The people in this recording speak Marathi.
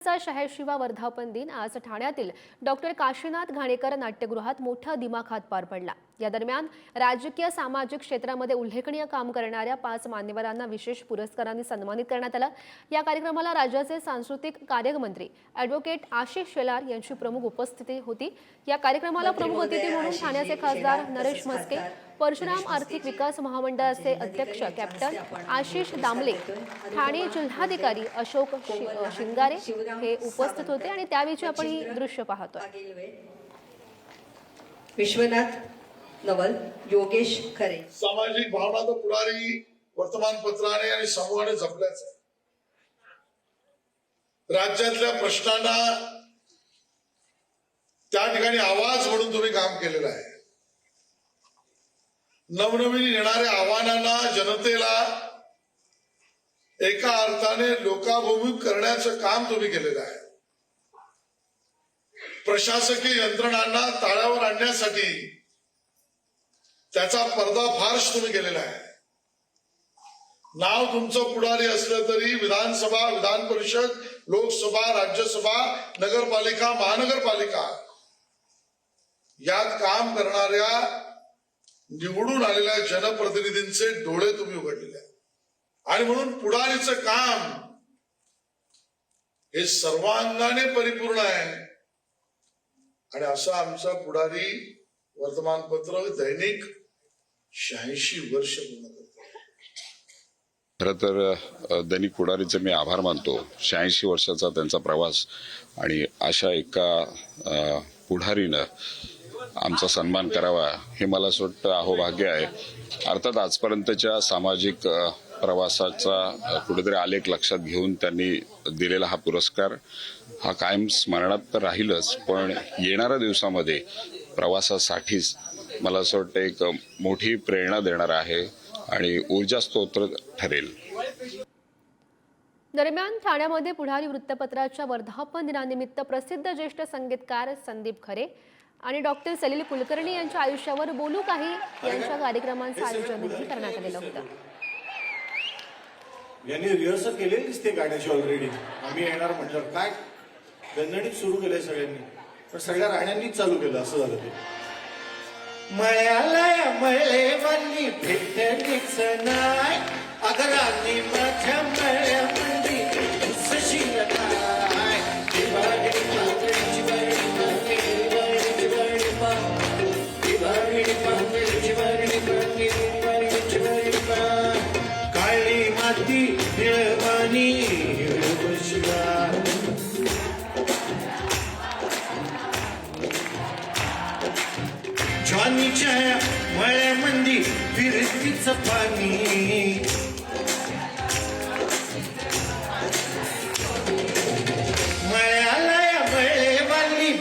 चा शहाऐंशीवा वर्धापन दिन आज ठाण्यातील डॉक्टर काशीनाथ घाणेकर नाट्यगृहात मोठ्या दिमाखात पार पडला. या दरम्यान राजकीय सामाजिक क्षेत्रामध्ये उल्लेखनीय काम करणाऱ्या पाच मान्यवरांना विशेष पुरस्कारांनी सन्मानित करण्यात आलं. या कार्यक्रमाला राज्याचे सांस्कृतिक कार्यमंत्री अॅडव्होकेट आशिष शेलार यांची प्रमुख उपस्थिती होती. या कार्यक्रमाला प्रमुख अतिथी म्हणून ठाण्याचे खासदार नरेश म्हस्के परशुराम आर्थिक विकास महामंडळाचे अध्यक्ष कॅप्टन आशिष दामले ठाणे जिल्हाधिकारी अशोक शिंगारे हे उपस्थित होते आणि त्यावेळी आपण ही दृश्य पाहतोय. विश्वनाथ नवल योगेश खरे. सामाजिक भावना तर पुढारी वर्तमानपत्राने आणि समूहाने जपल्याच. राज्यातल्या प्रश्नांना त्या ठिकाणी आवाज म्हणून तुम्ही काम केलेलं आहे. नवनवीन येणाऱ्या आव्हानांना जनतेला एका अर्थाने लोकाभिमुख करण्याचं काम तुम्ही केलेलं आहे. प्रशासकीय यंत्रणांना ताळ्यावर आणण्यासाठी त्याचा पर्दाफाश तुम्ही केलेला आहे. नाव तुमचं पुढारी असलं तरी विधानसभा विधान परिषद लोकसभा राज्यसभा नगरपालिका महानगरपालिका यात काम करणाऱ्या निवडून आलेल्या जनप्रतिनिधींचे डोळे तुम्ही उघडलेले आणि म्हणून पुढारीचं काम हे सर्वांगाने परिपूर्ण आहे. आणि असा आमचा पुढारी वर्तमानपत्र दैनिक शहाऐंशी वर्ष पूर्ण खरं तर दैनिक पुढारीचे मी आभार मानतो. शहाऐंशी वर्षाचा त्यांचा प्रवास आणि अशा एका पुढारीनं आमचा सन्मान करावा हे मला असं वाटतं अहोभाग्य आहे. अर्थात आजपर्यंतच्या सामाजिक प्रवासाचा कुठेतरी आलेख लक्षात घेऊन त्यांनी दिलेला हा पुरस्कार हा कायम स्मरणात तर राहीलच पण येणाऱ्या दिवसामध्ये प्रवासासाठीच मला असं वाटतं एक मोठी प्रेरणा देणार आहे आणि ऊर्जा स्तोत्र ठरेल. दरम्यान ठाण्यामध्ये पुढारी वृत्तपत्राच्या वर्धापन दिनानिमित्त प्रसिद्ध ज्येष्ठ संगीतकार संदीप खरे आणि डॉक्टर सलील कुलकर्णी यांच्या आयुष्यावर बोलू काही यांच्या कार्यक्रमांचं आयोजनही करण्यात आलेलं होतं. यांनी रिहर्सल केलेली दिसते गाण्याची ऑलरेडी आम्ही येणार म्हटलं काय? गणगणित सुरू केलंय सगळ्यांनी. पण सगळ्या राण्यांनीच चालू केलं असं झालं ते. मळ्याला मळेवानी भेटलीच नाही. अगरांनी माझ्या मळ्यामध्ये उसशील दिवाळी पांगळीची पांगळी, दिवाळीची पांगळी, दिवाळी पांगळीची पांगळी, दिवाळीची पांगळी. काळी माती निळ जॉनीच्या मळ्यामंदी विरतीच पाणी मळ्याला या मळेवाली